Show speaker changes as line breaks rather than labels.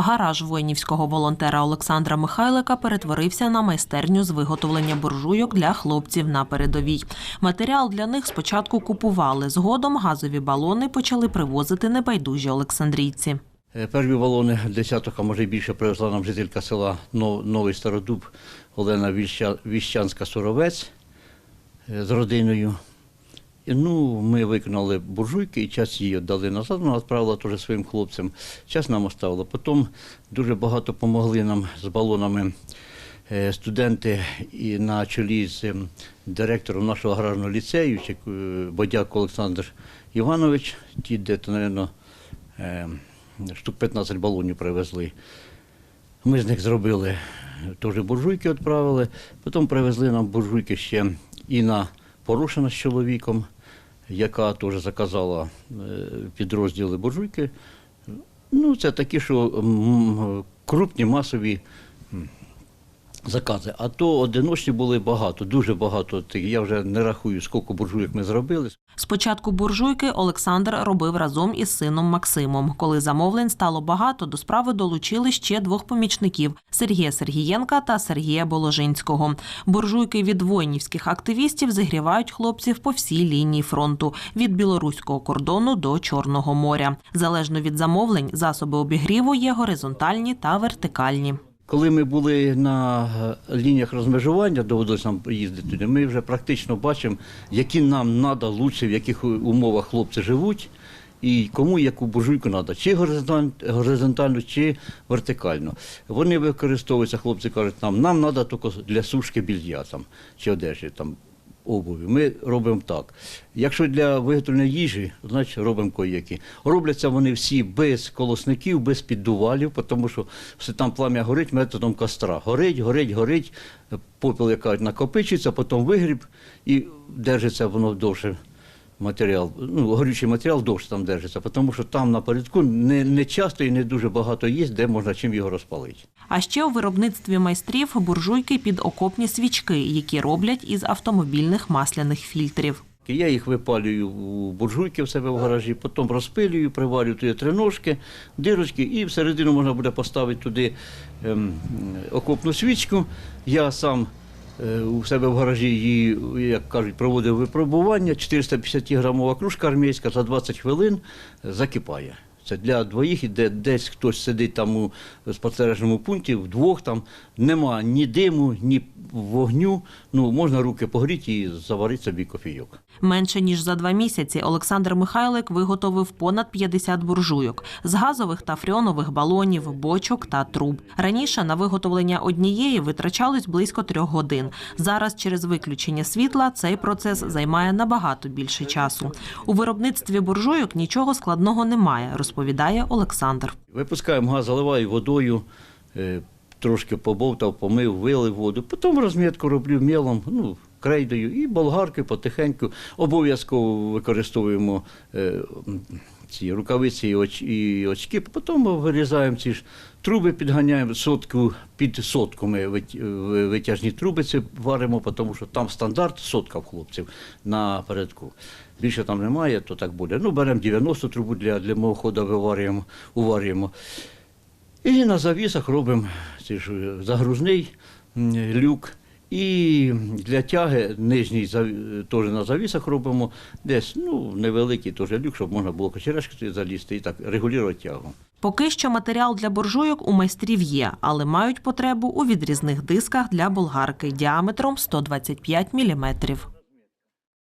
Гараж воїнівського волонтера Олександра Михайлика перетворився на майстерню з виготовлення буржуйок для хлопців на передовій. Матеріал для них спочатку купували. Згодом газові балони почали привозити небайдужі олександрійці.
Е, Перві балони десяток, а може більше привезла нам жителька села Нов- Новий Стародуб Олена Віщанська-Соровець е, з родиною. І, ну, ми виконали буржуйки і час її віддали назад, вона відправила теж своїм хлопцям. Час нам оставила. Потім дуже багато допомогли нам з балонами е, студенти і на чолі з ем, директором нашого аграрного ліцею, е, Бодяк Олександр Іванович, ті, де, мабуть, штук 15 балонів привезли. Ми з них зробили теж буржуйки, відправили. Потім привезли нам буржуйки ще Інна Порушена з чоловіком, яка теж заказала е, підрозділи буржуйки. Ну, це такі, що крупні масові закази. А то одиночні були багато, дуже багато. Я вже не рахую, скільки буржуйок ми зробили.
Спочатку буржуйки Олександр робив разом із сином Максимом. Коли замовлень стало багато, до справи долучили ще двох помічників Сергія Сергієнка та Сергія Боложинського. Буржуйки від воїнівських активістів зігрівають хлопців по всій лінії фронту від білоруського кордону до Чорного моря. Залежно від замовлень, засоби обігріву є горизонтальні та вертикальні.
Коли ми були на е, лініях розмежування, доводилось нам їздити ми вже практично бачимо, які нам треба лучше, в яких умовах хлопці живуть, і кому яку буржуйку треба, чи горизонталь- горизонтальну, чи вертикальну. Вони використовуються, хлопці кажуть, нам, нам треба тільки для сушки білья там, чи одежі. Там, обуві. Ми робимо так. Якщо для виготовлення їжі, значить робимо кояки. Робляться вони всі без колосників, без піддувалів, тому що все там плам'я горить методом костра. Горить, горить, горить, попіл, яка накопичується, потім вигріб і держиться воно довше. Матеріал, ну, горючий матеріал довше там держиться, тому що там напередку не, не часто і не дуже багато є, де можна чим його розпалити.
А ще у виробництві майстрів буржуйки під окопні свічки, які роблять із автомобільних масляних фільтрів.
Я їх випалюю у буржуйки в себе в гаражі, потім розпилюю, приварю туди три ножки, дирочки, і всередину можна буде поставити туди ем, окопну свічку. Я сам у себе в гаражі її, як кажуть, проводив випробування. 450 грамова кружка армійська за 20 хвилин закипає. Це для двоїх, і де десь хтось сидить там у спостережному пункті, вдвох там нема ні диму, ні вогню. Ну, можна руки погріти і заварити собі кофійок.
Менше ніж за два місяці Олександр Михайлик виготовив понад 50 буржуйок з газових та фріонових балонів, бочок та труб. Раніше на виготовлення однієї витрачалось близько трьох годин. Зараз через виключення світла цей процес займає набагато більше часу. У виробництві буржуйок нічого складного немає, розповідає Олександр.
Випускаємо газ, заливаю водою, е, трошки побовтав, помив, вилив воду. Потім розмітку роблю мілом, ну, крейдою і болгарки потихеньку. Обов'язково використовуємо е, ці рукавиці і, оч, і очки. Потім вирізаємо ці ж труби, підганяємо сотку під сотку. Ми витяжні труби ці варимо, тому що там стандарт сотка в хлопців на передку. Більше там немає, то так буде. Ну, беремо 90 трубу для, для мого виварюємо, уварюємо. І на завісах робимо ці ж е, загрузний люк. І для тяги нижній теж на завісах робимо десь ну, невеликий теж люк, щоб можна було кочерешки залізти і так регулювати тягу.
Поки що матеріал для буржуйок у майстрів є, але мають потребу у відрізних дисках для болгарки діаметром 125 мм.